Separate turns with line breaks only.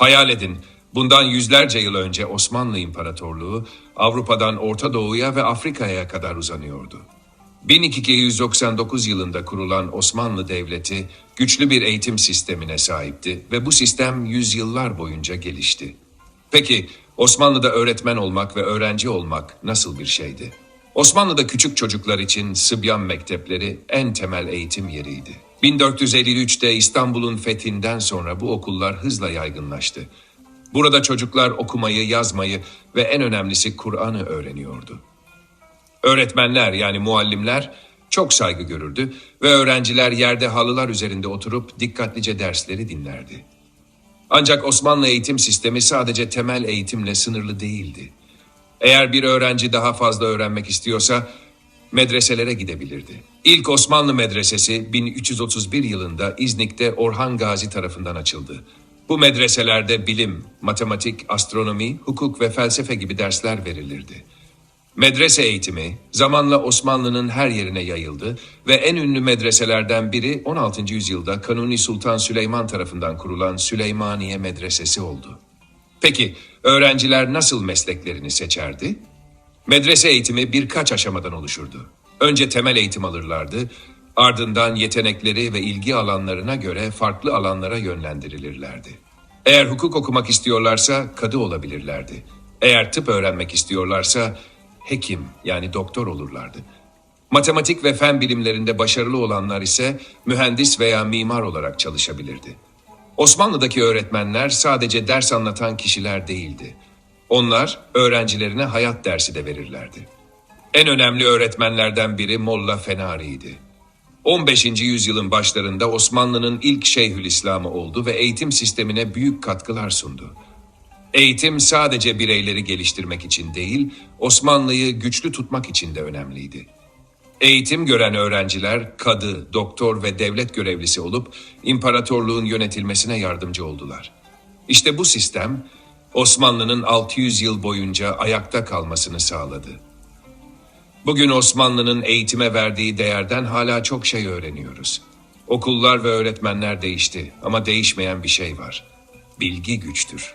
Hayal edin, bundan yüzlerce yıl önce Osmanlı İmparatorluğu Avrupa'dan Orta Doğu'ya ve Afrika'ya kadar uzanıyordu. 1299 yılında kurulan Osmanlı Devleti güçlü bir eğitim sistemine sahipti ve bu sistem yüzyıllar boyunca gelişti. Peki Osmanlı'da öğretmen olmak ve öğrenci olmak nasıl bir şeydi? Osmanlı'da küçük çocuklar için Sıbyan mektepleri en temel eğitim yeriydi. 1453'te İstanbul'un fethinden sonra bu okullar hızla yaygınlaştı. Burada çocuklar okumayı, yazmayı ve en önemlisi Kur'an'ı öğreniyordu. Öğretmenler yani muallimler çok saygı görürdü ve öğrenciler yerde halılar üzerinde oturup dikkatlice dersleri dinlerdi. Ancak Osmanlı eğitim sistemi sadece temel eğitimle sınırlı değildi. Eğer bir öğrenci daha fazla öğrenmek istiyorsa medreselere gidebilirdi. İlk Osmanlı medresesi 1331 yılında İznik'te Orhan Gazi tarafından açıldı. Bu medreselerde bilim, matematik, astronomi, hukuk ve felsefe gibi dersler verilirdi. Medrese eğitimi zamanla Osmanlı'nın her yerine yayıldı ve en ünlü medreselerden biri 16. yüzyılda Kanuni Sultan Süleyman tarafından kurulan Süleymaniye Medresesi oldu. Peki öğrenciler nasıl mesleklerini seçerdi? Medrese eğitimi birkaç aşamadan oluşurdu. Önce temel eğitim alırlardı, ardından yetenekleri ve ilgi alanlarına göre farklı alanlara yönlendirilirlerdi. Eğer hukuk okumak istiyorlarsa kadı olabilirlerdi. Eğer tıp öğrenmek istiyorlarsa hekim yani doktor olurlardı. Matematik ve fen bilimlerinde başarılı olanlar ise mühendis veya mimar olarak çalışabilirdi. Osmanlı'daki öğretmenler sadece ders anlatan kişiler değildi. Onlar öğrencilerine hayat dersi de verirlerdi. En önemli öğretmenlerden biri Molla Fenari'ydi. 15. yüzyılın başlarında Osmanlı'nın ilk Şeyhülislam'ı oldu ve eğitim sistemine büyük katkılar sundu. Eğitim sadece bireyleri geliştirmek için değil, Osmanlı'yı güçlü tutmak için de önemliydi. Eğitim gören öğrenciler kadı, doktor ve devlet görevlisi olup imparatorluğun yönetilmesine yardımcı oldular. İşte bu sistem Osmanlı'nın 600 yıl boyunca ayakta kalmasını sağladı. Bugün Osmanlı'nın eğitime verdiği değerden hala çok şey öğreniyoruz. Okullar ve öğretmenler değişti ama değişmeyen bir şey var. Bilgi güçtür.